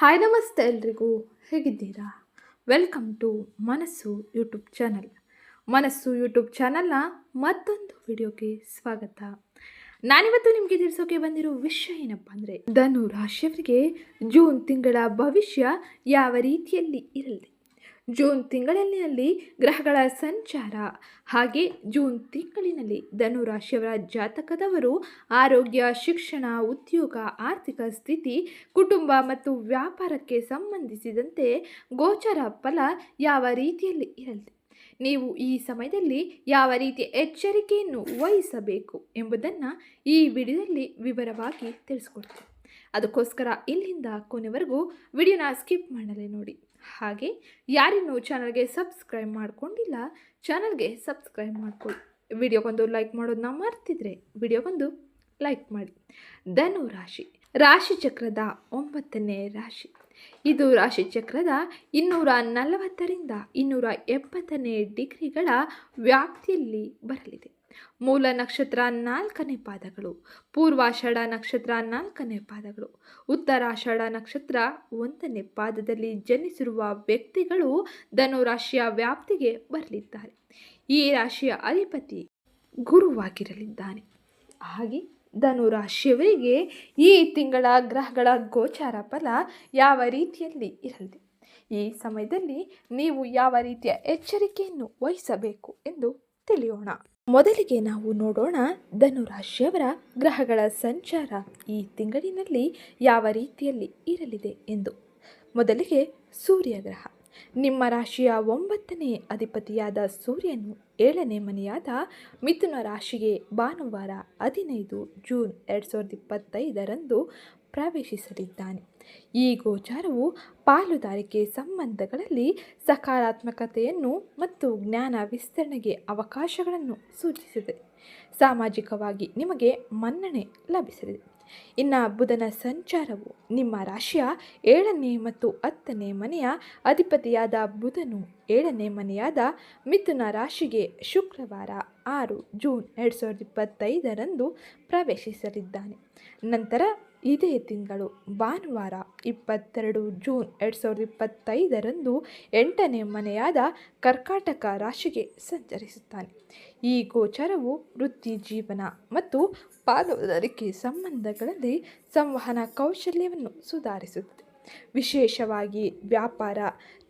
Hi ನಮಸ್ತೆ ಎಲ್ರಿಗೂ. ಹೇಗಿದ್ದೀರಾ? Welcome to Manassu YouTube channel. Manassu YouTube ಚಾನಲ್ನ ಮತ್ತೊಂದು ವಿಡಿಯೋಗೆ ಸ್ವಾಗತ. ನಾನಿವತ್ತು ನಿಮಗೆ ತಿಳಿಸೋಕೆ ಬಂದಿರೋ ವಿಷಯ ಏನಪ್ಪ ಅಂದರೆ ಧನು ರಾಶಿಯವರಿಗೆ ಜೂನ್ ತಿಂಗಳ ಭವಿಷ್ಯ ಯಾವ ರೀತಿಯಲ್ಲಿ ಇರಲಿದೆ? ಜೂನ್ ತಿಂಗಳಿನಲ್ಲಿ ಗ್ರಹಗಳ ಸಂಚಾರ. ಹಾಗೆ ಜೂನ್ ತಿಂಗಳಿನಲ್ಲಿ ಧನುರಾಶಿಯವರ ಜಾತಕದವರು ಆರೋಗ್ಯ, ಶಿಕ್ಷಣ, ಉದ್ಯೋಗ, ಆರ್ಥಿಕ ಸ್ಥಿತಿ, ಕುಟುಂಬ ಮತ್ತು ವ್ಯಾಪಾರಕ್ಕೆ ಸಂಬಂಧಿಸಿದಂತೆ ಗೋಚರ ಫಲ ಯಾವ ರೀತಿಯಲ್ಲಿ ಇರಲಿದೆ ನೀವು ಈ ಸಮಯದಲ್ಲಿ ಯಾವ ರೀತಿಯ ಎಚ್ಚರಿಕೆಯನ್ನು ವಹಿಸಬೇಕು ಎಂಬುದನ್ನು ಈ ವಿಡಿಯೋದಲ್ಲಿ ವಿವರವಾಗಿ ತಿಳಿಸ್ಕೊಡ್ತೀನಿ. ಅದಕ್ಕೋಸ್ಕರ ಇಲ್ಲಿಂದ ಕೊನೆವರೆಗೂ ವಿಡಿಯೋನ ಸ್ಕಿಪ್ ಮಾಡಲೇ ನೋಡಿ. ಹಾಗೆ ಯಾರಿನ್ನೂ ಚಾನಲ್ಗೆ ಸಬ್ಸ್ಕ್ರೈಬ್ ಮಾಡ್ಕೊಂಡಿಲ್ಲ ಚಾನಲ್ಗೆ ಸಬ್ಸ್ಕ್ರೈಬ್ ಮಾಡ್ಕೊಳ್ಳಿ ವಿಡಿಯೋಗೊಂದು ಲೈಕ್ ಮಾಡೋದನ್ನ ಮರ್ತಿದ್ರೆ ವಿಡಿಯೋಗೊಂದು ಲೈಕ್ ಮಾಡಿ. ಧನು ರಾಶಿ. ರಾಶಿ ಚಕ್ರದ ಒಂಬತ್ತನೇ ರಾಶಿ. ಇದು ರಾಶಿ ಚಕ್ರದ ಇನ್ನೂರ ನಲವತ್ತರಿಂದ ಇನ್ನೂರ ಎಪ್ಪತ್ತನೇ ಡಿಗ್ರಿಗಳ ವ್ಯಾಪ್ತಿಯಲ್ಲಿ ಬರಲಿದೆ. ಮೂಲ ನಕ್ಷತ್ರ ನಾಲ್ಕನೇ ಪಾದಗಳು, ಪೂರ್ವಾಷಾಢ ನಕ್ಷತ್ರ ನಾಲ್ಕನೇ ಪಾದಗಳು, ಉತ್ತರಾಷಾಢ ನಕ್ಷತ್ರ ಒಂದನೇ ಪಾದದಲ್ಲಿ ಜನಿಸಿರುವ ವ್ಯಕ್ತಿಗಳು ಧನು ರಾಶಿಯ ವ್ಯಾಪ್ತಿಗೆ ಬರಲಿದ್ದಾರೆ. ಈ ರಾಶಿಯ ಅಧಿಪತಿ ಗುರುವಾಗಿರಲಿದ್ದಾನೆ. ಹಾಗೆ ಧನು ರಾಶಿಯವರಿಗೆ ಈ ತಿಂಗಳ ಗ್ರಹಗಳ ಗೋಚಾರ ಫಲ ಯಾವ ರೀತಿಯಲ್ಲಿ ಇರಲಿದೆ? ಈ ಸಮಯದಲ್ಲಿ ನೀವು ಯಾವ ರೀತಿಯ ಎಚ್ಚರಿಕೆಯನ್ನು ವಹಿಸಬೇಕು ಎಂದು ತಿಳಿಯೋಣ. ಮೊದಲಿಗೆ ನಾವು ನೋಡೋಣ ಧನುರಾಶಿಯವರ ಗ್ರಹಗಳ ಸಂಚಾರ ಈ ತಿಂಗಳಿನಲ್ಲಿ ಯಾವ ರೀತಿಯಲ್ಲಿ ಇರಲಿದೆ ಎಂದು. ಮೊದಲಿಗೆ ಸೂರ್ಯ ಗ್ರಹ. ನಿಮ್ಮ ರಾಶಿಯ ಒಂಬತ್ತನೇ ಅಧಿಪತಿಯಾದ ಸೂರ್ಯನು ಏಳನೇ ಮನೆಯಾದ ಮಿಥುನ ರಾಶಿಗೆ ಭಾನುವಾರ ಹದಿನೈದು ಜೂನ್ ಎರಡು ಸಾವಿರದ ಇಪ್ಪತ್ತೈದರಂದು ಪ್ರವೇಶಿಸಲಿದ್ದಾನೆ. ಈ ಗೋಚಾರವು ಪಾಲುದಾರಿಕೆ ಸಂಬಂಧಗಳಲ್ಲಿ ಸಕಾರಾತ್ಮಕತೆಯನ್ನು ಮತ್ತು ಜ್ಞಾನ ವಿಸ್ತರಣೆಗೆ ಅವಕಾಶಗಳನ್ನು ಸೂಚಿಸಿದೆ. ಸಾಮಾಜಿಕವಾಗಿ ನಿಮಗೆ ಮನ್ನಣೆ ಲಭಿಸಲಿದೆ. ಇನ್ನು ಬುಧನ ಸಂಚಾರವು ನಿಮ್ಮ ರಾಶಿಯ ಏಳನೇ ಮತ್ತು ಹತ್ತನೇ ಮನೆಯ ಅಧಿಪತಿಯಾದ ಬುಧನು ಏಳನೇ ಮನೆಯಾದ ಮಿಥುನ ರಾಶಿಗೆ ಶುಕ್ರವಾರ ಆರು ಜೂನ್ ಎರಡು ಸಾವಿರದ ಇಪ್ಪತ್ತೈದರಂದು ಪ್ರವೇಶಿಸಲಿದ್ದಾನೆ. ನಂತರ ಇದೇ ತಿಂಗಳು ಭಾನುವಾರ ಇಪ್ಪತ್ತೆರಡು ಜೂನ್ ಎರಡು ಸಾವಿರದ ಇಪ್ಪತ್ತೈದರಂದು ಎಂಟನೇ ಮನೆಯಾದ ಕರ್ಕಾಟಕ ರಾಶಿಗೆ ಸಂಚರಿಸುತ್ತಾನೆ. ಈ ಗೋಚರವು ವೃತ್ತಿ ಜೀವನ ಮತ್ತು ಪಾಲುದಾರಿಕೆ ಸಂಬಂಧಗಳಲ್ಲಿ ಸಂವಹನ ಕೌಶಲ್ಯವನ್ನು ಸುಧಾರಿಸುತ್ತದೆ. ವಿಶೇಷವಾಗಿ ವ್ಯಾಪಾರ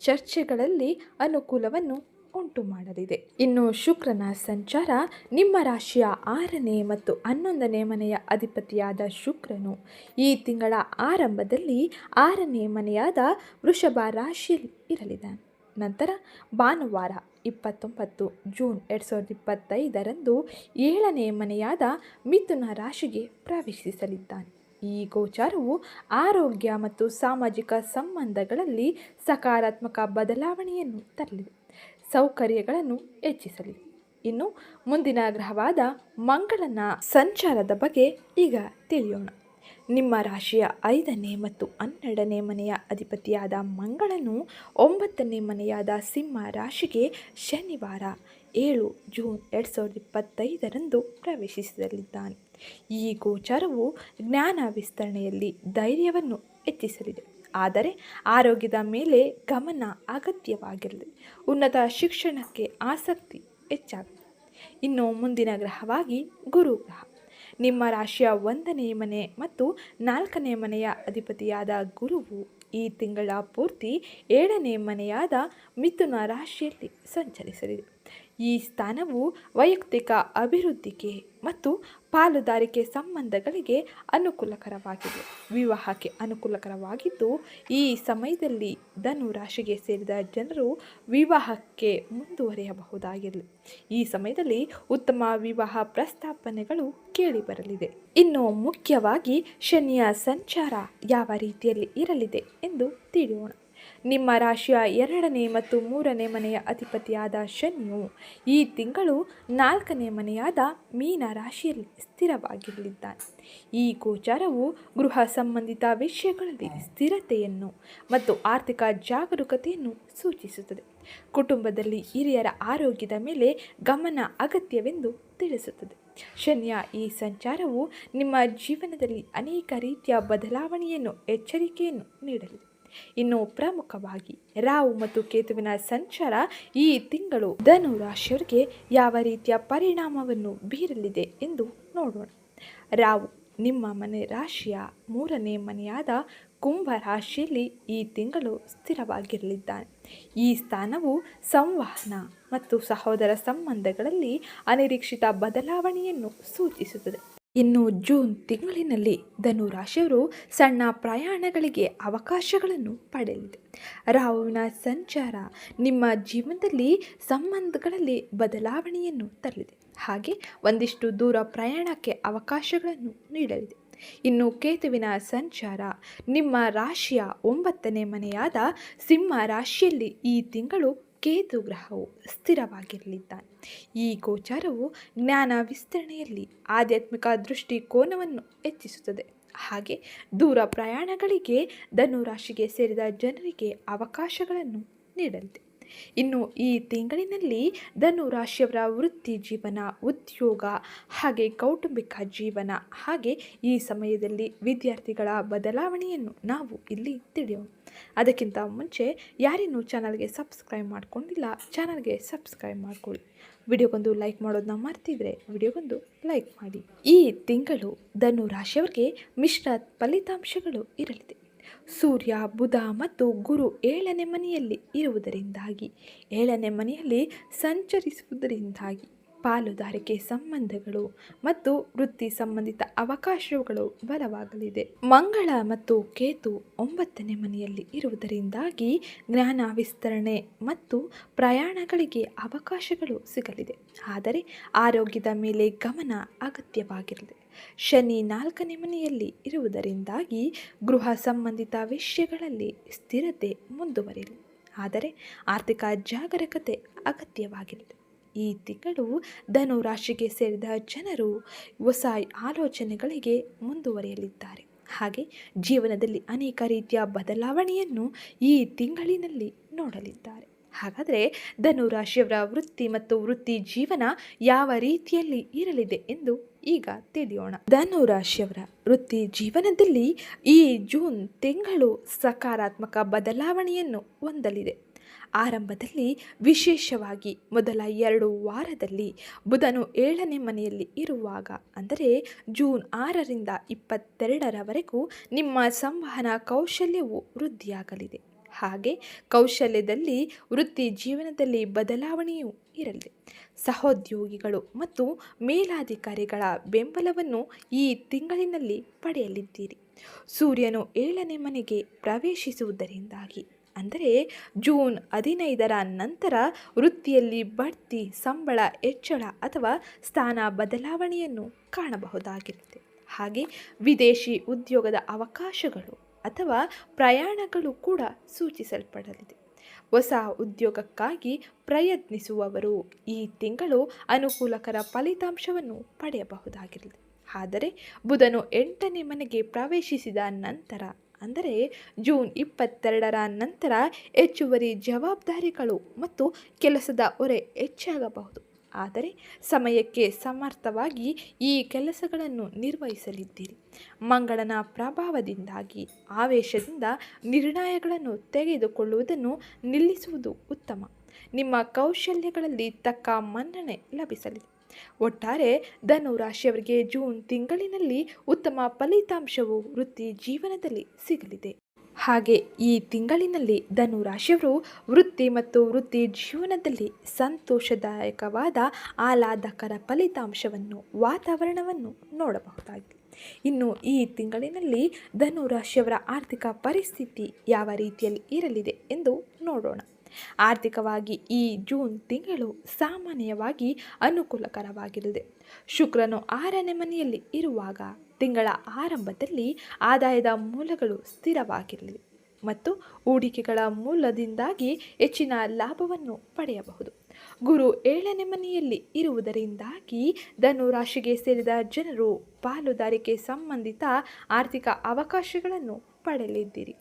ಚರ್ಚೆಗಳಲ್ಲಿ ಅನುಕೂಲವನ್ನು ಉಂಟು ಮಾಡಲಿದೆ. ಇನ್ನು ಶುಕ್ರನ ಸಂಚಾರ ನಿಮ್ಮ ರಾಶಿಯ ಆರನೇ ಮತ್ತು ಹನ್ನೊಂದನೇ ಮನೆಯ ಅಧಿಪತಿಯಾದ ಶುಕ್ರನು. ಈ ತಿಂಗಳ ಆರಂಭದಲ್ಲಿ ಆರನೇ ಮನೆಯಾದ ವೃಷಭ ರಾಶಿಯಲ್ಲಿ ಇರಲಿದೆ. ನಂತರ ಭಾನುವಾರ ಇಪ್ಪತ್ತೊಂಬತ್ತು ಜೂನ್ ಎರಡು ಸಾವಿರದ ಇಪ್ಪತ್ತೈದರಂದು ಏಳನೇ ಮನೆಯಾದ ಮಿಥುನ ರಾಶಿಗೆ ಪ್ರವೇಶಿಸಲಿದ್ದಾನೆ. ಈ ಗೋಚಾರವು ಆರೋಗ್ಯ ಮತ್ತು ಸಾಮಾಜಿಕ ಸಂಬಂಧಗಳಲ್ಲಿ ಸಕಾರಾತ್ಮಕ ಬದಲಾವಣೆಯನ್ನು ತರಲಿದೆ. ಸೌಕರ್ಯಗಳನ್ನು ಹೆಚ್ಚಿಸಲಿ. ಇನ್ನು ಮುಂದಿನ ಗ್ರಹವಾದ ಮಂಗಳನ ಸಂಚಾರದ ಬಗ್ಗೆ ಈಗ ತಿಳಿಯೋಣ. ನಿಮ್ಮ ರಾಶಿಯ ಐದನೇ ಮತ್ತು ಹನ್ನೆರಡನೇ ಮನೆಯ ಅಧಿಪತಿಯಾದ ಮಂಗಳನು ಒಂಬತ್ತನೇ ಮನೆಯಾದ ಸಿಂಹ ರಾಶಿಗೆ ಶನಿವಾರ ಏಳು ಜೂನ್ ಎರಡು ಸಾವಿರದ ಇಪ್ಪತ್ತೈದರಂದು ಪ್ರವೇಶಿಸಲಿದ್ದಾನೆ. ಈ ಗೋಚಾರವು ಜ್ಞಾನ ವಿಸ್ತರಣೆಯಲ್ಲಿ ಧೈರ್ಯವನ್ನು ಹೆಚ್ಚಿಸಲಿದೆ. ಆದರೆ ಆರೋಗ್ಯದ ಮೇಲೆ ಗಮನ ಅಗತ್ಯವಾಗಿರಲಿ. ಉನ್ನತ ಶಿಕ್ಷಣಕ್ಕೆ ಆಸಕ್ತಿ ಹೆಚ್ಚಾಗುತ್ತೆ ಇನ್ನು ಮುಂದಿನ ಗ್ರಹವಾಗಿ ಗುರು ಗ್ರಹ. ನಿಮ್ಮ ರಾಶಿಯ ಒಂದನೇ ಮನೆ ಮತ್ತು ನಾಲ್ಕನೇ ಮನೆಯ ಅಧಿಪತಿಯಾದ ಗುರುವು ಈ ತಿಂಗಳ ಪೂರ್ತಿ ಏಳನೇ ಮನೆಯಾದ ಮಿಥುನ ರಾಶಿಯಲ್ಲಿ ಸಂಚರಿಸಲಿದೆ ಈ ಸ್ಥಾನವು ವೈಯಕ್ತಿಕ ಅಭಿವೃದ್ಧಿಗೆ ಮತ್ತು ಪಾಲುದಾರಿಕೆ ಸಂಬಂಧಗಳಿಗೆ ಅನುಕೂಲಕರವಾಗಿದೆ. ವಿವಾಹಕ್ಕೆ ಅನುಕೂಲಕರವಾಗಿದ್ದು, ಈ ಸಮಯದಲ್ಲಿ ಧನು ರಾಶಿಗೆ ಸೇರಿದ ಜನರು ವಿವಾಹಕ್ಕೆ ಮುಂದುವರಿಯಬಹುದಾಗಿರಲಿ. ಈ ಸಮಯದಲ್ಲಿ ಉತ್ತಮ ವಿವಾಹ ಪ್ರಸ್ತಾಪನೆಗಳು ಕೇಳಿಬರಲಿದೆ. ಇನ್ನು ಮುಖ್ಯವಾಗಿ ಶನಿಯ ಸಂಚಾರ ಯಾವ ರೀತಿಯಲ್ಲಿ ಇರಲಿದೆ ಎಂದು ತಿಳಿಯೋಣ. ನಿಮ್ಮ ರಾಶಿಯ ಎರಡನೇ ಮತ್ತು ಮೂರನೇ ಮನೆಯ ಅಧಿಪತಿಯಾದ ಶನಿಯು ಈ ತಿಂಗಳು ನಾಲ್ಕನೇ ಮನೆಯಾದ ಮೀನ ರಾಶಿಯಲ್ಲಿ ಸ್ಥಿರವಾಗಿರಲಿದ್ದಾನೆ. ಈ ಗೋಚಾರವು ಗೃಹ ಸಂಬಂಧಿತ ವಿಷಯಗಳಲ್ಲಿ ಸ್ಥಿರತೆಯನ್ನು ಮತ್ತು ಆರ್ಥಿಕ ಜಾಗರೂಕತೆಯನ್ನು ಸೂಚಿಸುತ್ತದೆ. ಕುಟುಂಬದಲ್ಲಿ ಹಿರಿಯರ ಆರೋಗ್ಯದ ಮೇಲೆ ಗಮನ ಅಗತ್ಯವೆಂದು ತಿಳಿಸುತ್ತದೆ. ಶನಿಯ ಈ ಸಂಚಾರವು ನಿಮ್ಮ ಜೀವನದಲ್ಲಿ ಅನೇಕ ರೀತಿಯ ಬದಲಾವಣೆಯನ್ನು, ಎಚ್ಚರಿಕೆಯನ್ನು ನೀಡಲಿದೆ ಇನ್ನು ಪ್ರಮುಖವಾಗಿ ರಾಹು ಮತ್ತು ಕೇತುವಿನ ಸಂಚಾರ ಈ ತಿಂಗಳು ಧನು ರಾಶಿಯವರಿಗೆ ಯಾವ ರೀತಿಯ ಪರಿಣಾಮವನ್ನು ಬೀರಲಿದೆ ಎಂದು ನೋಡೋಣ. ರಾಹು ನಿಮ್ಮ ಮನೆ ರಾಶಿಯ ಮೂರನೇ ಮನೆಯಾದ ಕುಂಭ ರಾಶಿಯಲ್ಲಿ ಈ ತಿಂಗಳು ಸ್ಥಿರವಾಗಿರಲಿದ್ದಾನೆ. ಈ ಸ್ಥಾನವು ಸಂವಹನ ಮತ್ತು ಸಹೋದರ ಸಂಬಂಧಗಳಲ್ಲಿ ಅನಿರೀಕ್ಷಿತ ಬದಲಾವಣೆಯನ್ನು ಸೂಚಿಸುತ್ತದೆ. ಇನ್ನು ಜೂನ್ ತಿಂಗಳಿನಲ್ಲಿ ಧನು ರಾಶಿಯವರು ಸಣ್ಣ ಪ್ರಯಾಣಗಳಿಗೆ ಅವಕಾಶಗಳನ್ನು ಪಡೆಯಲಿದೆ. ರಾಹುವಿನ ಸಂಚಾರ ನಿಮ್ಮ ಜೀವನದಲ್ಲಿ ಸಂಬಂಧಗಳಲ್ಲಿ ಬದಲಾವಣೆಯನ್ನು ತರಲಿದೆ. ಹಾಗೆ ಒಂದಿಷ್ಟು ದೂರ ಪ್ರಯಾಣಕ್ಕೆ ಅವಕಾಶಗಳನ್ನು ನೀಡಲಿದೆ. ಇನ್ನು ಕೇತುವಿನ ಸಂಚಾರ ನಿಮ್ಮ ರಾಶಿಯ ಒಂಬತ್ತನೇ ಮನೆಯಾದ ಸಿಂಹ ರಾಶಿಯಲ್ಲಿ ಈ ತಿಂಗಳು ಕೇತು ಗ್ರಹವು ಸ್ಥಿರವಾಗಿರಲಿದ್ದಾನೆ. ಈ ಗೋಚಾರವು ಜ್ಞಾನ ವಿಸ್ತರಣೆಯಲ್ಲಿ ಆಧ್ಯಾತ್ಮಿಕ ದೃಷ್ಟಿಕೋನವನ್ನು ಹೆಚ್ಚಿಸುತ್ತದೆ. ಹಾಗೆ ದೂರ ಪ್ರಯಾಣಗಳಿಗೆ ಧನುರಾಶಿಗೆ ಸೇರಿದ ಜನರಿಗೆ ಅವಕಾಶಗಳನ್ನು ನೀಡಲಿದೆ. ಇನ್ನು ಈ ತಿಂಗಳಿನಲ್ಲಿ ಧನು ರಾಶಿಯವರ ವೃತ್ತಿ ಜೀವನ, ಉದ್ಯೋಗ ಹಾಗೆ ಕೌಟುಂಬಿಕ ಜೀವನ ಹಾಗೆ ಈ ಸಮಯದಲ್ಲಿ ವಿದ್ಯಾರ್ಥಿಗಳ ಬದಲಾವಣೆಯನ್ನು ನಾವು ಇಲ್ಲಿ ತಿಳಿಯೋಣ. ಅದಕ್ಕಿಂತ ಮುಂಚೆ ಯಾರಿನ್ನೂ ಚಾನಲ್ಗೆ ಸಬ್ಸ್ಕ್ರೈಬ್ ಮಾಡ್ಕೊಂಡಿಲ್ಲ, ಚಾನಲ್ಗೆ ಸಬ್ಸ್ಕ್ರೈಬ್ ಮಾಡ್ಕೊಳ್ಳಿ. ವಿಡಿಯೋಗೊಂದು ಲೈಕ್ ಮಾಡೋದನ್ನ ಮರ್ತಿದ್ರೆ ವಿಡಿಯೋಗೊಂದು ಲೈಕ್ ಮಾಡಿ. ಈ ತಿಂಗಳು ಧನು ರಾಶಿಯವರಿಗೆ ಮಿಶ್ರ ಫಲಿತಾಂಶಗಳು ಇರಲಿದೆ. ಸೂರ್ಯ ಬುಧ ಮತ್ತು ಗುರು ಏಳನೇ ಮನೆಯಲ್ಲಿ ಇರುವುದರಿಂದಾಗಿ ಏಳನೇ ಮನೆಯಲ್ಲಿ ಸಂಚರಿಸುವುದರಿಂದಾಗಿ. ಪಾಲುದಾರಿಕೆ ಸಂಬಂಧಗಳು ಮತ್ತು ವೃತ್ತಿ ಸಂಬಂಧಿತ ಅವಕಾಶಗಳು ಬಲವಾಗಲಿದೆ. ಮಂಗಳ ಮತ್ತು ಕೇತು ಒಂಬತ್ತನೇ ಮನೆಯಲ್ಲಿ ಇರುವುದರಿಂದಾಗಿ ಜ್ಞಾನ ವಿಸ್ತರಣೆ ಮತ್ತು ಪ್ರಯಾಣಗಳಿಗೆ ಅವಕಾಶಗಳು ಸಿಗಲಿದೆ. ಆದರೆ ಆರೋಗ್ಯದ ಮೇಲೆ ಗಮನ ಅಗತ್ಯವಾಗಿರಲಿದೆ. ಶನಿ ನಾಲ್ಕನೇ ಮನೆಯಲ್ಲಿ ಇರುವುದರಿಂದಾಗಿ ಗೃಹ ಸಂಬಂಧಿತ ವಿಷಯಗಳಲ್ಲಿ ಸ್ಥಿರತೆ ಮುಂದುವರಿಯಲಿ ಆದರೆ ಆರ್ಥಿಕ ಜಾಗರೂಕತೆ ಅಗತ್ಯವಾಗಿರಲಿದೆ. ಈ ತಿಂಗಳು ಧನು ರಾಶಿಗೆ ಸೇರಿದ ಜನರು ಹೊಸ ಆಲೋಚನೆಗಳಿಗೆ ಮುಂದುವರಿಯಲಿದ್ದಾರೆ. ಹಾಗೆ ಜೀವನದಲ್ಲಿ ಅನೇಕ ರೀತಿಯ ಬದಲಾವಣೆಯನ್ನು ಈ ತಿಂಗಳಿನಲ್ಲಿ ನೋಡಲಿದ್ದಾರೆ. ಹಾಗಾದರೆ ಧನು ರಾಶಿಯವರ ವೃತ್ತಿ ಮತ್ತು ವೃತ್ತಿ ಜೀವನ ಯಾವ ರೀತಿಯಲ್ಲಿ ಇರಲಿದೆ ಎಂದು ಈಗ ತಿಳಿಯೋಣ. ಧನು ರಾಶಿಯವರ ವೃತ್ತಿ ಜೀವನದಲ್ಲಿ ಈ ಜೂನ್ ತಿಂಗಳು ಸಕಾರಾತ್ಮಕ ಬದಲಾವಣೆಯನ್ನು ಹೊಂದಲಿದೆ. ಆರಂಭದಲ್ಲಿ ವಿಶೇಷವಾಗಿ ಮೊದಲ ಎರಡು ವಾರದಲ್ಲಿ ಬುಧನು ಏಳನೇ ಮನೆಯಲ್ಲಿ ಇರುವಾಗ, ಅಂದರೆ ಜೂನ್ ಆರರಿಂದ ಇಪ್ಪತ್ತೆರಡರವರೆಗೂ ನಿಮ್ಮ ಸಂವಹನ ಕೌಶಲ್ಯವು ವೃದ್ಧಿಯಾಗಲಿದೆ. ಹಾಗೆ ಕೌಶಲ್ಯದಲ್ಲಿ ವೃತ್ತಿ ಜೀವನದಲ್ಲಿ ಬದಲಾವಣೆಯೂ ಇರಲಿದೆ. ಸಹೋದ್ಯೋಗಿಗಳು ಮತ್ತು ಮೇಲಾಧಿಕಾರಿಗಳ ಬೆಂಬಲವನ್ನು ಈ ತಿಂಗಳಿನಲ್ಲಿ ಪಡೆಯಲಿದ್ದೀರಿ. ಸೂರ್ಯನು ಏಳನೇ ಮನೆಗೆ ಪ್ರವೇಶಿಸುವುದರಿಂದಾಗಿ ಅಂದರೆ ಜೂನ್ ಹದಿನೈದರ ನಂತರ ವೃತ್ತಿಯಲ್ಲಿ ಬಡ್ತಿ, ಸಂಬಳ, ಹೆಚ್ಚಳ ಅಥವಾ ಸ್ಥಾನ ಬದಲಾವಣೆಯನ್ನು ಕಾಣಬಹುದಾಗಿರುತ್ತೆ. ಹಾಗೆ ವಿದೇಶಿ ಉದ್ಯೋಗದ ಅವಕಾಶಗಳು ಅಥವಾ ಪ್ರಯಾಣಗಳು ಕೂಡ ಸೂಚಿಸಲ್ಪಡಲಿದೆ. ಹೊಸ ಉದ್ಯೋಗಕ್ಕಾಗಿ ಪ್ರಯತ್ನಿಸುವವರು ಈ ತಿಂಗಳು ಅನುಕೂಲಕರ ಫಲಿತಾಂಶವನ್ನು ಪಡೆಯಬಹುದಾಗಿರಲಿದೆ ಆದರೆ ಬುಧನು ಎಂಟನೇ ಮನೆಗೆ ಪ್ರವೇಶಿಸಿದ ನಂತರ ಅಂದರೆ ಜೂನ್ ಇಪ್ಪತ್ತೆರಡರ ನಂತರ ಹೆಚ್ಚುವರಿ ಜವಾಬ್ದಾರಿಗಳು ಮತ್ತು ಕೆಲಸದ ಹೊರೆ ಹೆಚ್ಚಾಗಬಹುದು. ಆದರೆ ಸಮಯಕ್ಕೆ ಸಮರ್ಥವಾಗಿ ಈ ಕೆಲಸಗಳನ್ನು ನಿರ್ವಹಿಸಲಿದ್ದೀರಿ. ಮಂಗಳನ ಪ್ರಭಾವದಿಂದಾಗಿ ಆವೇಶದಿಂದ ನಿರ್ಣಯಗಳನ್ನು ತೆಗೆದುಕೊಳ್ಳುವುದನ್ನು ನಿಲ್ಲಿಸುವುದು ಉತ್ತಮ. ನಿಮ್ಮ ಕೌಶಲ್ಯಗಳಲ್ಲಿ ತಕ್ಕ ಮನ್ನಣೆ ಲಭಿಸಲಿದೆ ಒಟ್ಟಾರೆ ಧನುರಾಶಿಯವರಿಗೆ ಜೂನ್ ತಿಂಗಳಿನಲ್ಲಿ ಉತ್ತಮ ಫಲಿತಾಂಶವು ವೃತ್ತಿ ಜೀವನದಲ್ಲಿ ಸಿಗಲಿದೆ. ಹಾಗೆ ಈ ತಿಂಗಳಿನಲ್ಲಿ ಧನು ರಾಶಿಯವರು ವೃತ್ತಿ ಮತ್ತು ವೃತ್ತಿ ಜೀವನದಲ್ಲಿ ಸಂತೋಷದಾಯಕವಾದ ಆಹ್ಲಾದಕರ ಫಲಿತಾಂಶವನ್ನು, ವಾತಾವರಣವನ್ನು ನೋಡಬಹುದಾಗಿದೆ. ಇನ್ನು ಈ ತಿಂಗಳಿನಲ್ಲಿ ಧನು ರಾಶಿಯವರ ಆರ್ಥಿಕ ಪರಿಸ್ಥಿತಿ ಯಾವ ರೀತಿಯಲ್ಲಿ ಇರಲಿದೆ ಎಂದು ನೋಡೋಣ. ಆರ್ಥಿಕವಾಗಿ ಈ ಜೂನ್ ತಿಂಗಳು ಸಾಮಾನ್ಯವಾಗಿ ಅನುಕೂಲಕರವಾಗಿರಲಿದೆ ಶುಕ್ರನು ಆರನೇ ಮನೆಯಲ್ಲಿ ಇರುವಾಗ ತಿಂಗಳ ಆರಂಭದಲ್ಲಿ ಆದಾಯದ ಮೂಲಗಳು ಸ್ಥಿರವಾಗಿರಲಿವೆ ಮತ್ತು ಹೂಡಿಕೆಗಳ ಮೂಲದಿಂದಾಗಿ ಹೆಚ್ಚಿನ ಲಾಭವನ್ನು ಪಡೆಯಬಹುದು. ಗುರು ಏಳನೇ ಮನೆಯಲ್ಲಿ ಇರುವುದರಿಂದಾಗಿ ಧನು ರಾಶಿಗೆ ಸೇರಿದ ಜನರು ಪಾಲುದಾರಿಕೆ ಸಂಬಂಧಿತ ಆರ್ಥಿಕ ಅವಕಾಶಗಳನ್ನು ಪಡೆಯಲಿದ್ದೀರಿ.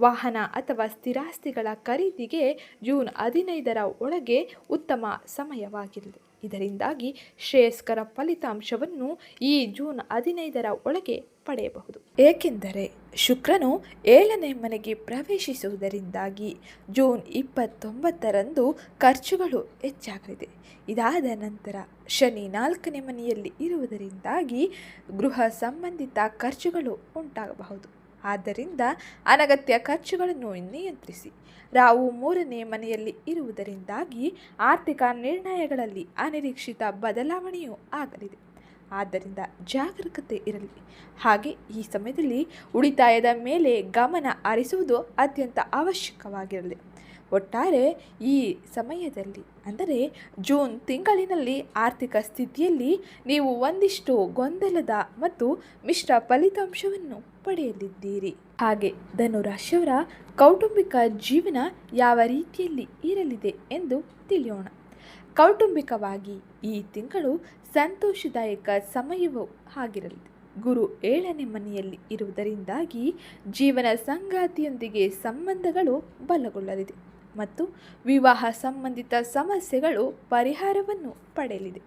ವಾಹನ ಅಥವಾ ಸ್ಥಿರಾಸ್ತಿಗಳ ಖರೀದಿಗೆ ಜೂನ್ ಹದಿನೈದರ ಒಳಗೆ ಉತ್ತಮ ಸಮಯವಾಗಿದೆ. ಇದರಿಂದಾಗಿ ಶ್ರೇಯಸ್ಕರ ಫಲಿತಾಂಶವನ್ನು ಈ ಜೂನ್ ಹದಿನೈದರ ಒಳಗೆ ಪಡೆಯಬಹುದು. ಏಕೆಂದರೆ ಶುಕ್ರನು ಏಳನೇ ಮನೆಗೆ ಪ್ರವೇಶಿಸುವುದರಿಂದಾಗಿ ಜೂನ್ ಇಪ್ಪತ್ತೊಂಬತ್ತರಂದು ಖರ್ಚುಗಳು ಹೆಚ್ಚಾಗಲಿದೆ. ಇದಾದ ನಂತರ ಶನಿ ನಾಲ್ಕನೇ ಮನೆಯಲ್ಲಿ ಇರುವುದರಿಂದಾಗಿ ಗೃಹ ಸಂಬಂಧಿತ ಖರ್ಚುಗಳು ಉಂಟಾಗಬಹುದು. ಆದ್ದರಿಂದ ಅನಗತ್ಯ ಖರ್ಚುಗಳನ್ನು ನಿಯಂತ್ರಿಸಿ. ರಾವು ಮೂರನೇ ಮನೆಯಲ್ಲಿ ಇರುವುದರಿಂದಾಗಿ ಆರ್ಥಿಕ ನಿರ್ಣಯಗಳಲ್ಲಿ ಅನಿರೀಕ್ಷಿತ ಬದಲಾವಣೆಯೂ ಆಗಲಿದೆ. ಆದ್ದರಿಂದ ಜಾಗರೂಕತೆ ಇರಲಿ. ಹಾಗೆ ಈ ಸಮಯದಲ್ಲಿ ಉಳಿತಾಯದ ಮೇಲೆ ಗಮನ ಹರಿಸುವುದು ಅತ್ಯಂತ ಅವಶ್ಯಕವಾಗಿರಲಿ. ಒಟ್ಟಾರೆ ಈ ಸಮಯದಲ್ಲಿ, ಅಂದರೆ ಜೂನ್ ತಿಂಗಳಿನಲ್ಲಿ ಆರ್ಥಿಕ ಸ್ಥಿತಿಯಲ್ಲಿ ನೀವು ಒಂದಿಷ್ಟು ಗೊಂದಲದ ಮತ್ತು ಮಿಶ್ರ ಫಲಿತಾಂಶವನ್ನು ಪಡೆಯಲಿದ್ದೀರಿ. ಹಾಗೆ ಧನುರಾಶಿಯವರ ಕೌಟುಂಬಿಕ ಜೀವನ ಯಾವ ರೀತಿಯಲ್ಲಿ ಇರಲಿದೆ ಎಂದು ತಿಳಿಯೋಣ. ಕೌಟುಂಬಿಕವಾಗಿ ಈ ತಿಂಗಳು ಸಂತೋಷದಾಯಕ ಸಮಯವೂ ಆಗಿರಲಿದೆ. ಗುರು ಏಳನೇ ಮನೆಯಲ್ಲಿ ಇರುವುದರಿಂದಾಗಿ ಜೀವನ ಸಂಗಾತಿಯೊಂದಿಗೆ ಸಂಬಂಧಗಳು ಬಲಗೊಳ್ಳಲಿದೆ. ಮತ್ತು ವಿವಾಹ ಸಂಬಂಧಿತ ಸಮಸ್ಯೆಗಳು ಪರಿಹಾರವನ್ನು ಪಡೆಯಲಿದೆ.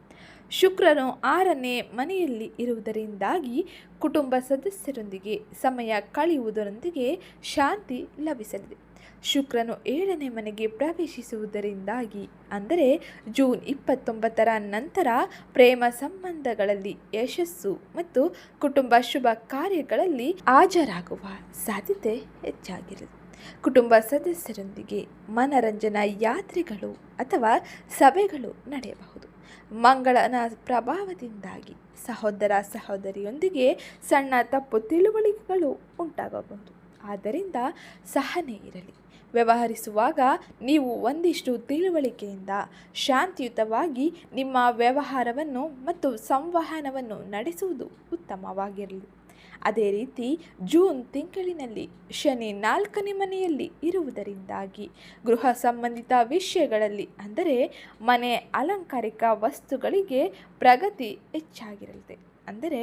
ಶುಕ್ರನು ಆರನೇ ಮನೆಯಲ್ಲಿ ಇರುವುದರಿಂದಾಗಿ ಕುಟುಂಬ ಸದಸ್ಯರೊಂದಿಗೆ ಸಮಯ ಕಳೆಯುವುದರೊಂದಿಗೆ ಶಾಂತಿ ಲಭಿಸಲಿದೆ. ಶುಕ್ರನು ಏಳನೇ ಮನೆಗೆ ಪ್ರವೇಶಿಸುವುದರಿಂದಾಗಿ, ಅಂದರೆ ಜೂನ್ ಇಪ್ಪತ್ತೊಂಬತ್ತರ ನಂತರ ಪ್ರೇಮ ಸಂಬಂಧಗಳಲ್ಲಿ ಯಶಸ್ಸು ಮತ್ತು ಕುಟುಂಬ ಶುಭ ಕಾರ್ಯಗಳಲ್ಲಿ ಹಾಜರಾಗುವ ಸಾಧ್ಯತೆ ಹೆಚ್ಚಾಗಿರುತ್ತದೆ ಕುಟುಂಬ ಸದಸ್ಯರೊಂದಿಗೆ ಮನರಂಜನಾ ಯಾತ್ರೆಗಳು ಅಥವಾ ಸಭೆಗಳು ನಡೆಯಬಹುದು. ಮಂಗಳನ ಪ್ರಭಾವದಿಂದಾಗಿ ಸಹೋದರ ಸಹೋದರಿಯೊಂದಿಗೆ ಸಣ್ಣ ತಪ್ಪು ತಿಳುವಳಿಕೆಗಳು ಉಂಟಾಗಬಹುದು. ಆದ್ದರಿಂದ ಸಹನೆ ಇರಲಿ. ವ್ಯವಹರಿಸುವಾಗ ನೀವು ಒಂದಿಷ್ಟು ತಿಳುವಳಿಕೆಯಿಂದ ಶಾಂತಿಯುತವಾಗಿ ನಿಮ್ಮ ವ್ಯವಹಾರವನ್ನು ಮತ್ತು ಸಂವಹನವನ್ನು ನಡೆಸುವುದು ಉತ್ತಮವಾಗಿರಲಿ. ಅದೇ ರೀತಿ ಜೂನ್ ತಿಂಗಳಿನಲ್ಲಿ ಶನಿ ನಾಲ್ಕನೇ ಮನೆಯಲ್ಲಿ ಇರುವುದರಿಂದಾಗಿ ಗೃಹ ಸಂಬಂಧಿತ ವಿಷಯಗಳಲ್ಲಿ, ಅಂದರೆ ಮನೆ ಅಲಂಕಾರಿಕ ವಸ್ತುಗಳಿಗೆ ಪ್ರಗತಿ ಹೆಚ್ಚಾಗಿರಲಿದೆ. ಅಂದರೆ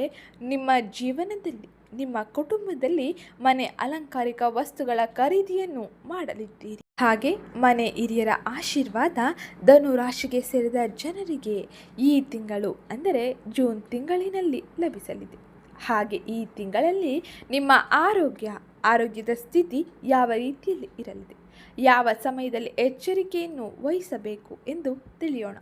ನಿಮ್ಮ ಜೀವನದಲ್ಲಿ, ನಿಮ್ಮ ಕುಟುಂಬದಲ್ಲಿ ಮನೆ ಅಲಂಕಾರಿಕ ವಸ್ತುಗಳ ಖರೀದಿಯನ್ನು ಮಾಡಲಿದ್ದೀರಿ. ಹಾಗೆ ಮನೆ ಹಿರಿಯರ ಆಶೀರ್ವಾದ ಧನು ರಾಶಿಗೆ ಸೇರಿದ ಜನರಿಗೆ ಈ ತಿಂಗಳು, ಅಂದರೆ ಜೂನ್ ತಿಂಗಳಿನಲ್ಲಿ ಲಭಿಸಲಿದೆ. ಹಾಗೆ ಈ ತಿಂಗಳಲ್ಲಿ ನಿಮ್ಮ ಆರೋಗ್ಯ, ಆರೋಗ್ಯದ ಸ್ಥಿತಿ ಯಾವ ರೀತಿಯಲ್ಲಿ ಇರಲಿದೆ? ಯಾವ ಸಮಯದಲ್ಲಿ ಎಚ್ಚರಿಕೆಯನ್ನು ವಹಿಸಬೇಕು ಎಂದು ತಿಳಿಯೋಣ.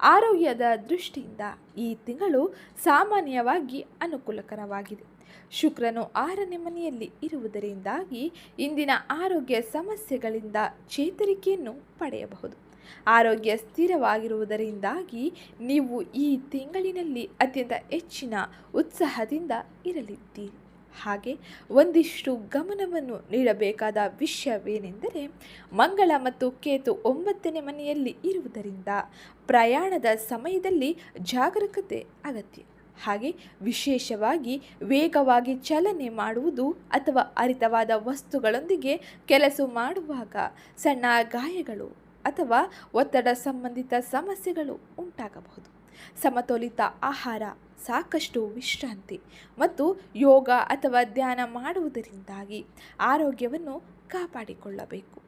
ಆರೋಗ್ಯದ ದೃಷ್ಟಿಯಿಂದ ಈ ತಿಂಗಳು ಸಾಮಾನ್ಯವಾಗಿ ಅನುಕೂಲಕರವಾಗಿದೆ. ಶುಕ್ರನು ಆರನೇ ಮನೆಯಲ್ಲಿ ಇರುವುದರಿಂದಾಗಿ ಇಂದಿನ ಆರೋಗ್ಯ ಸಮಸ್ಯೆಗಳಿಂದ ಚೇತರಿಕೆಯನ್ನು ಪಡೆಯಬಹುದು. ಆರೋಗ್ಯ ಸ್ಥಿರವಾಗಿರುವುದರಿಂದಾಗಿ ನೀವು ಈ ತಿಂಗಳಿನಲ್ಲಿ ಅತ್ಯಂತ ಹೆಚ್ಚಿನ ಉತ್ಸಾಹದಿಂದ ಇರಲಿದ್ದೀರಿ. ಹಾಗೆ ಒಂದಿಷ್ಟು ಗಮನವನ್ನು ನೀಡಬೇಕಾದ ವಿಷಯವೇನೆಂದರೆ, ಮಂಗಳ ಮತ್ತು ಕೇತು ಒಂಬತ್ತನೇ ಮನೆಯಲ್ಲಿ ಇರುವುದರಿಂದ ಪ್ರಯಾಣದ ಸಮಯದಲ್ಲಿ ಜಾಗರೂಕತೆ ಅಗತ್ಯ. ಹಾಗೆ ವಿಶೇಷವಾಗಿ ವೇಗವಾಗಿ ಚಲನೆ ಮಾಡುವುದು ಅಥವಾ ಅರಿತವಾದ ವಸ್ತುಗಳೊಂದಿಗೆ ಕೆಲಸ ಮಾಡುವಾಗ ಸಣ್ಣ ಗಾಯಗಳು ಅಥವಾ ಒತ್ತಡ ಸಂಬಂಧಿತ ಸಮಸ್ಯೆಗಳು ಉಂಟಾಗಬಹುದು. ಸಮತೋಲಿತ ಆಹಾರ ಸಾಕಷ್ಟು ವಿಶ್ರಾಂತಿ ಮತ್ತು ಯೋಗ ಅಥವಾ ಧ್ಯಾನ ಮಾಡುವುದರಿಂದಾಗಿ ಆರೋಗ್ಯವನ್ನು ಕಾಪಾಡಿಕೊಳ್ಳಬೇಕು.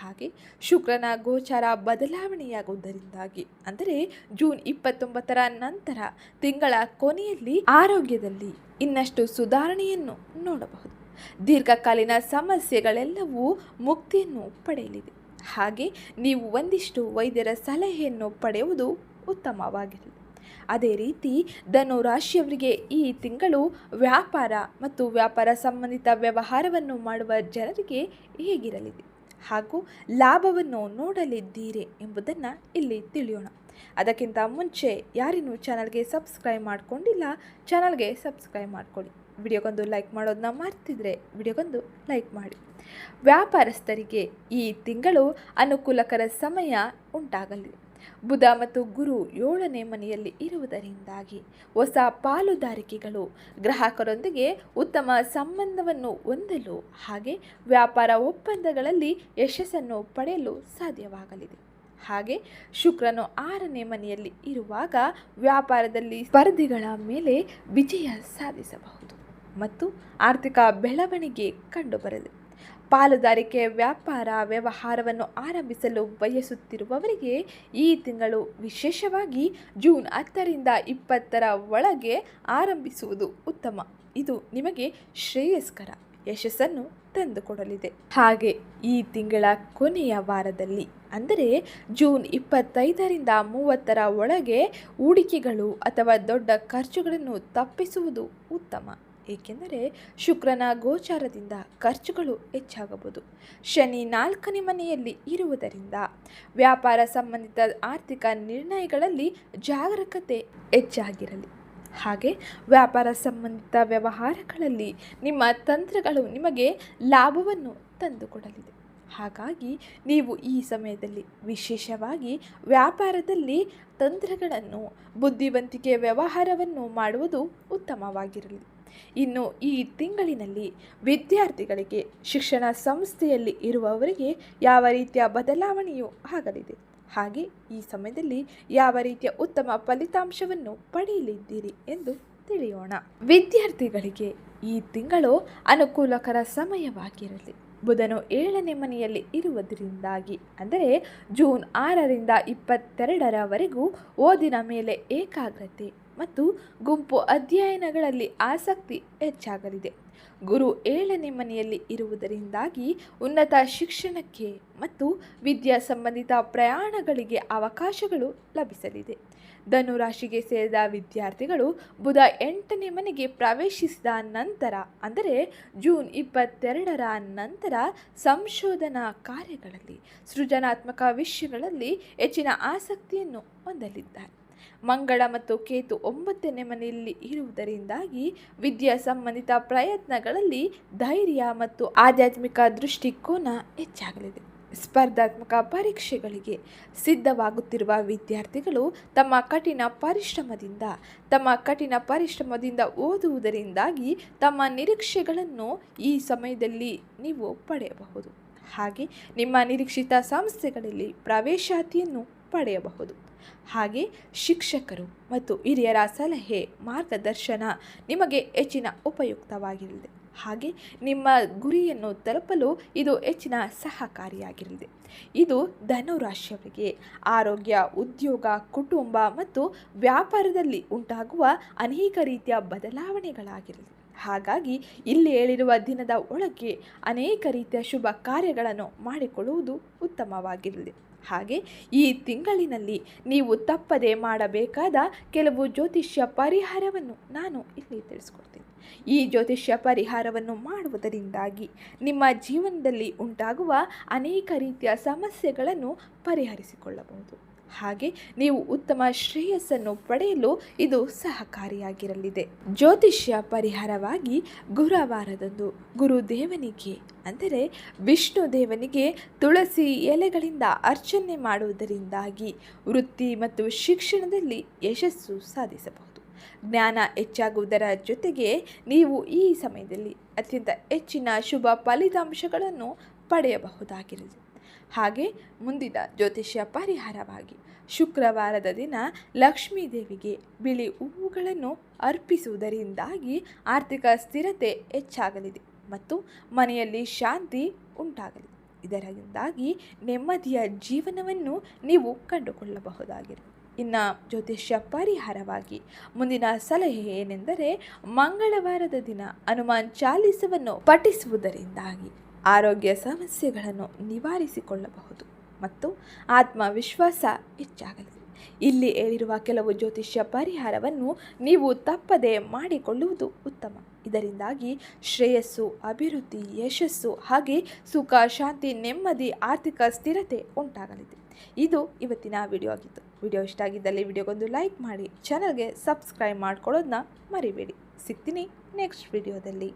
ಹಾಗೆ ಶುಕ್ರನ ಗೋಚಾರ ಬದಲಾವಣೆಯಾಗುವುದರಿಂದಾಗಿ, ಅಂದರೆ ಜೂನ್ ಇಪ್ಪತ್ತೊಂಬತ್ತರ ನಂತರ ತಿಂಗಳ ಕೊನೆಯಲ್ಲಿ ಆರೋಗ್ಯದಲ್ಲಿ ಇನ್ನಷ್ಟು ಸುಧಾರಣೆಯನ್ನು ನೋಡಬಹುದು. ದೀರ್ಘಕಾಲೀನ ಸಮಸ್ಯೆಗಳೆಲ್ಲವೂ ಮುಕ್ತಿಯನ್ನು ಪಡೆಯಲಿದೆ. ಹಾಗೆ ನೀವು ಒಂದಿಷ್ಟು ವೈದ್ಯರ ಸಲಹೆಯನ್ನು ಪಡೆಯುವುದು ಉತ್ತಮವಾಗಿದೆ ಅದೇ ರೀತಿ ಧನು ರಾಶಿಯವರಿಗೆ ಈ ತಿಂಗಳು ವ್ಯಾಪಾರ ಮತ್ತು ವ್ಯಾಪಾರ ಸಂಬಂಧಿತ ವ್ಯವಹಾರವನ್ನು ಮಾಡುವ ಜನರಿಗೆ ಹೇಗಿರಲಿದೆ? ಹಾಗೂ ಲಾಭವನ್ನು ನೋಡಲಿದ್ದೀರಿ ಎಂಬುದನ್ನು ಇಲ್ಲಿ ತಿಳಿಯೋಣ. ಅದಕ್ಕಿಂತ ಮುಂಚೆ ಯಾರಿನ್ನೂ ಚಾನಲ್ಗೆ ಸಬ್ಸ್ಕ್ರೈಬ್ ಮಾಡಿಕೊಂಡಿಲ್ಲ, ಚಾನಲ್ಗೆ ಸಬ್ಸ್ಕ್ರೈಬ್ ಮಾಡ್ಕೊಳ್ಳಿ. ವಿಡಿಯೋಗೊಂದು ಲೈಕ್ ಮಾಡೋದನ್ನ ಮರ್ತಿದ್ರೆ ವಿಡಿಯೋಗೊಂದು ಲೈಕ್ ಮಾಡಿ. ವ್ಯಾಪಾರಸ್ಥರಿಗೆ ಈ ತಿಂಗಳು ಅನುಕೂಲಕರ ಸಮಯ ಉಂಟಾಗಲಿದೆ ಬುಧ ಮತ್ತು ಗುರು ಏಳನೇ ಮನೆಯಲ್ಲಿ ಇರುವುದರಿಂದಾಗಿ ಹೊಸ ಪಾಲುದಾರಿಕೆಗಳು ಗ್ರಾಹಕರೊಂದಿಗೆ ಉತ್ತಮ ಸಂಬಂಧವನ್ನು ಹೊಂದಲು ಹಾಗೆ ವ್ಯಾಪಾರ ಒಪ್ಪಂದಗಳಲ್ಲಿ ಯಶಸ್ಸನ್ನು ಪಡೆಯಲು ಸಾಧ್ಯವಾಗಲಿದೆ. ಹಾಗೆ ಶುಕ್ರನು ಆರನೇ ಮನೆಯಲ್ಲಿ ಇರುವಾಗ ವ್ಯಾಪಾರದಲ್ಲಿ ಸ್ಪರ್ಧಿಗಳ ಮೇಲೆ ವಿಜಯ ಸಾಧಿಸಬಹುದು. ಮತ್ತು ಆರ್ಥಿಕ ಬೆಳವಣಿಗೆ ಕಂಡುಬರಲಿ. ಪಾಲುದಾರಿಕೆ, ವ್ಯಾಪಾರ, ವ್ಯವಹಾರವನ್ನು ಆರಂಭಿಸಲು ಬಯಸುತ್ತಿರುವವರಿಗೆ ಈ ತಿಂಗಳು ವಿಶೇಷವಾಗಿ ಜೂನ್ ಹತ್ತರಿಂದ ಇಪ್ಪತ್ತರ ಒಳಗೆ ಆರಂಭಿಸುವುದು ಉತ್ತಮ. ಇದು ನಿಮಗೆ ಶ್ರೇಯಸ್ಕರ ಯಶಸ್ಸನ್ನು ತಂದುಕೊಡಲಿದೆ. ಹಾಗೆ ಈ ತಿಂಗಳ ಕೊನೆಯ ವಾರದಲ್ಲಿ, ಅಂದರೆ ಜೂನ್ ಇಪ್ಪತ್ತೈದರಿಂದ ಮೂವತ್ತರ ಒಳಗೆ, ಹೂಡಿಕೆಗಳು ಅಥವಾ ದೊಡ್ಡ ಖರ್ಚುಗಳನ್ನು ತಪ್ಪಿಸುವುದು ಉತ್ತಮ. ಏಕೆಂದರೆ ಶುಕ್ರನ ಗೋಚಾರದಿಂದ ಖರ್ಚುಗಳು ಹೆಚ್ಚಾಗಬಹುದು. ಶನಿ ನಾಲ್ಕನೇ ಮನೆಯಲ್ಲಿ ಇರುವುದರಿಂದ ವ್ಯಾಪಾರ ಸಂಬಂಧಿತ ಆರ್ಥಿಕ ನಿರ್ಣಯಗಳಲ್ಲಿ ಜಾಗರೂಕತೆ ಹೆಚ್ಚಾಗಿರಲಿ. ಹಾಗೆ ವ್ಯಾಪಾರ ಸಂಬಂಧಿತ ವ್ಯವಹಾರಗಳಲ್ಲಿ ನಿಮ್ಮ ತಂತ್ರಗಳು ನಿಮಗೆ ಲಾಭವನ್ನು ತಂದುಕೊಡಲಿದೆ. ಹಾಗಾಗಿ ನೀವು ಈ ಸಮಯದಲ್ಲಿ ವಿಶೇಷವಾಗಿ ವ್ಯಾಪಾರದಲ್ಲಿ ತಂತ್ರಗಳನ್ನು, ಬುದ್ಧಿವಂತಿಕೆ ವ್ಯವಹಾರವನ್ನು ಮಾಡುವುದು ಉತ್ತಮವಾಗಿರಲಿ. ಇನ್ನು ಈ ತಿಂಗಳಿನಲ್ಲಿ ವಿದ್ಯಾರ್ಥಿಗಳಿಗೆ ಶಿಕ್ಷಣ ಸಂಸ್ಥೆಯಲ್ಲಿ ಇರುವವರಿಗೆ ಯಾವ ರೀತಿಯ ಬದಲಾವಣೆಯೂ ಆಗಲಿದೆ. ಹಾಗೆ ಈ ಸಮಯದಲ್ಲಿ ಯಾವ ರೀತಿಯ ಉತ್ತಮ ಫಲಿತಾಂಶವನ್ನು ಪಡೆಯಲಿದ್ದೀರಿ ಎಂದು ತಿಳಿಯೋಣ. ವಿದ್ಯಾರ್ಥಿಗಳಿಗೆ ಈ ತಿಂಗಳು ಅನುಕೂಲಕರ ಸಮಯವಾಗಿರಲಿ. ಬುಧನು ಏಳನೇ ಮನೆಯಲ್ಲಿ ಇರುವುದರಿಂದಾಗಿ, ಅಂದರೆ ಜೂನ್ ಆರರಿಂದ ಇಪ್ಪತ್ತೆರಡರವರೆಗೂ ಓದಿನ ಮೇಲೆ ಏಕಾಗ್ರತೆ ಮತ್ತು ಗುಂಪು ಅಧ್ಯಯನಗಳಲ್ಲಿ ಆಸಕ್ತಿ ಹೆಚ್ಚಾಗಲಿದೆ. ಗುರು ಏಳನೇ ಮನೆಯಲ್ಲಿ ಇರುವುದರಿಂದಾಗಿ ಉನ್ನತ ಶಿಕ್ಷಣಕ್ಕೆ ಮತ್ತು ವಿದ್ಯಾ ಸಂಬಂಧಿತ ಪ್ರಯಾಣಗಳಿಗೆ ಅವಕಾಶಗಳು ಲಭಿಸಲಿದೆ. ಧನುರಾಶಿಗೆ ಸೇರಿದ ವಿದ್ಯಾರ್ಥಿಗಳು ಬುಧ ಎಂಟನೇ ಮನೆಗೆ ಪ್ರವೇಶಿಸಿದ ನಂತರ, ಅಂದರೆ ಜೂನ್ ಇಪ್ಪತ್ತೆರಡರ ನಂತರ ಸಂಶೋಧನಾ ಕಾರ್ಯಗಳಲ್ಲಿ, ಸೃಜನಾತ್ಮಕ ವಿಷಯಗಳಲ್ಲಿ ಹೆಚ್ಚಿನ ಆಸಕ್ತಿಯನ್ನು ಹೊಂದಲಿದ್ದಾರೆ. ಮಂಗಳ ಮತ್ತು ಕೇತು ಒಂಬತ್ತನೇ ಮನೆಯಲ್ಲಿ ಇರುವುದರಿಂದಾಗಿ ವಿದ್ಯಾ ಸಂಬಂಧಿತ ಪ್ರಯತ್ನಗಳಲ್ಲಿ ಧೈರ್ಯ ಮತ್ತು ಆಧ್ಯಾತ್ಮಿಕ ದೃಷ್ಟಿಕೋನ ಹೆಚ್ಚಾಗಲಿದೆ. ಸ್ಪರ್ಧಾತ್ಮಕ ಪರೀಕ್ಷೆಗಳಿಗೆ ಸಿದ್ಧವಾಗುತ್ತಿರುವ ವಿದ್ಯಾರ್ಥಿಗಳು ತಮ್ಮ ಕಠಿಣ ಪರಿಶ್ರಮದಿಂದ, ತಮ್ಮ ಕಠಿಣ ಪರಿಶ್ರಮದಿಂದ ಓದುವುದರಿಂದಾಗಿ ತಮ್ಮ ನಿರೀಕ್ಷೆಗಳನ್ನು ಈ ಸಮಯದಲ್ಲಿ ನೀವು ಪಡೆಯಬಹುದು. ಹಾಗೆ ನಿಮ್ಮ ನಿರೀಕ್ಷಿತ ಸಂಸ್ಥೆಗಳಲ್ಲಿ ಪ್ರವೇಶಾತಿಯನ್ನು ಪಡೆಯಬಹುದು. ಹಾಗೆ ಶಿಕ್ಷಕರು ಮತ್ತು ಹಿರಿಯರ ಸಲಹೆ, ಮಾರ್ಗದರ್ಶನ ನಿಮಗೆ ಹೆಚ್ಚಿನ ಉಪಯುಕ್ತವಾಗಿರಲಿದೆ. ಹಾಗೆ ನಿಮ್ಮ ಗುರಿಯನ್ನು ತಲುಪಲು ಇದು ಹೆಚ್ಚಿನ ಸಹಕಾರಿಯಾಗಿರಲಿದೆ. ಇದು ಧನುರಾಶಿಯವರಿಗೆ ಆರೋಗ್ಯ, ಉದ್ಯೋಗ, ಕುಟುಂಬ ಮತ್ತು ವ್ಯಾಪಾರದಲ್ಲಿ ಉಂಟಾಗುವ ಅನೇಕ ರೀತಿಯ ಬದಲಾವಣೆಗಳಾಗಿರಲಿ ಹಾಗಾಗಿ ಇಲ್ಲಿ ಹೇಳಿರುವ ದಿನದ ಒಳಗೆ ಅನೇಕ ರೀತಿಯ ಶುಭ ಕಾರ್ಯಗಳನ್ನು ಮಾಡಿಕೊಳ್ಳುವುದು ಉತ್ತಮವಾಗಿರಲಿ ಹಾಗೆ ಈ ತಿಂಗಳಿನಲ್ಲಿ ನೀವು ತಪ್ಪದೆ ಮಾಡಬೇಕಾದ ಕೆಲವು ಜ್ಯೋತಿಷ್ಯ ಪರಿಹಾರವನ್ನು ನಾನು ಇಲ್ಲಿ ತಿಳಿಸ್ಕೊಡ್ತೀನಿ. ಈ ಜ್ಯೋತಿಷ್ಯ ಪರಿಹಾರವನ್ನು ಮಾಡುವುದರಿಂದಾಗಿ ನಿಮ್ಮ ಜೀವನದಲ್ಲಿ ಉಂಟಾಗುವ ಅನೇಕ ರೀತಿಯ ಸಮಸ್ಯೆಗಳನ್ನು ಪರಿಹರಿಸಿಕೊಳ್ಳಬಹುದು. ಹಾಗೆ ನೀವು ಉತ್ತಮ ಶ್ರೇಯಸ್ಸನ್ನು ಪಡೆಯಲು ಇದು ಸಹಕಾರಿಯಾಗಿರಲಿದೆ. ಜ್ಯೋತಿಷ್ಯ ಪರಿಹಾರವಾಗಿ ಗುರುವಾರದಂದು ಗುರುದೇವನಿಗೆ ಅಂದರೆ ವಿಷ್ಣು ದೇವನಿಗೆ ತುಳಸಿ ಎಲೆಗಳಿಂದ ಅರ್ಚನೆ ಮಾಡುವುದರಿಂದಾಗಿ ವೃತ್ತಿ ಮತ್ತು ಶಿಕ್ಷಣದಲ್ಲಿ ಯಶಸ್ಸು ಸಾಧಿಸಬಹುದು. ಜ್ಞಾನ ಹೆಚ್ಚಾಗುವುದರ ಜೊತೆಗೆ ನೀವು ಈ ಸಮಯದಲ್ಲಿ ಅತ್ಯಂತ ಹೆಚ್ಚಿನ ಶುಭ ಫಲಿತಾಂಶಗಳನ್ನು ಪಡೆಯಬಹುದಾಗಿರಲಿ ಹಾಗೆ ಮುಂದಿನ ಜ್ಯೋತಿಷ್ಯ ಪರಿಹಾರವಾಗಿ ಶುಕ್ರವಾರದ ದಿನ ಲಕ್ಷ್ಮೀ ದೇವಿಗೆ ಬಿಳಿ ಹೂವುಗಳನ್ನು ಅರ್ಪಿಸುವುದರಿಂದಾಗಿ ಆರ್ಥಿಕ ಸ್ಥಿರತೆ ಹೆಚ್ಚಾಗಲಿದೆ ಮತ್ತು ಮನೆಯಲ್ಲಿ ಶಾಂತಿ ಉಂಟಾಗಲಿದೆ ಇದರಿಂದಾಗಿ ನೆಮ್ಮದಿಯ ಜೀವನವನ್ನು ನೀವು ಕಂಡುಕೊಳ್ಳಬಹುದಾಗಿದೆ. ಇನ್ನು ಜ್ಯೋತಿಷ್ಯ ಪರಿಹಾರವಾಗಿ ಮುಂದಿನ ಸಲಹೆ ಏನೆಂದರೆ ಮಂಗಳವಾರದ ದಿನ ಹನುಮಾನ್ ಚಾಲಿಸವನ್ನು ಪಠಿಸುವುದರಿಂದಾಗಿ ಆರೋಗ್ಯ ಸಮಸ್ಯೆಗಳನ್ನು ನಿವಾರಿಸಿಕೊಳ್ಳಬಹುದು ಮತ್ತು ಆತ್ಮವಿಶ್ವಾಸ ಹೆಚ್ಚಾಗಲಿದೆ ಇಲ್ಲಿ ಹೇಳಿರುವ ಕೆಲವು ಜ್ಯೋತಿಷ್ಯ ಪರಿಹಾರವನ್ನು ನೀವು ತಪ್ಪದೆ ಮಾಡಿಕೊಳ್ಳುವುದು ಉತ್ತಮ. ಇದರಿಂದಾಗಿ ಶ್ರೇಯಸ್ಸು, ಅಭಿವೃದ್ಧಿ, ಯಶಸ್ಸು ಹಾಗೆ ಸುಖ, ಶಾಂತಿ, ನೆಮ್ಮದಿ, ಆರ್ಥಿಕ ಸ್ಥಿರತೆ ಉಂಟಾಗಲಿದೆ. ಇದು ಇವತ್ತಿನ ವಿಡಿಯೋ ಆಗಿತ್ತು. ವಿಡಿಯೋ ಇಷ್ಟ ಆಗಿದ್ದಲ್ಲಿ ವಿಡಿಯೋಗೊಂದು ಲೈಕ್ ಮಾಡಿ, ಚಾನಲ್ಗೆ ಸಬ್ಸ್ಕ್ರೈಬ್ ಮಾಡ್ಕೊಳ್ಳೋದನ್ನ ಮರಿಬೇಡಿ. ಸಿಗ್ತೀನಿ ನೆಕ್ಸ್ಟ್ ವಿಡಿಯೋದಲ್ಲಿ.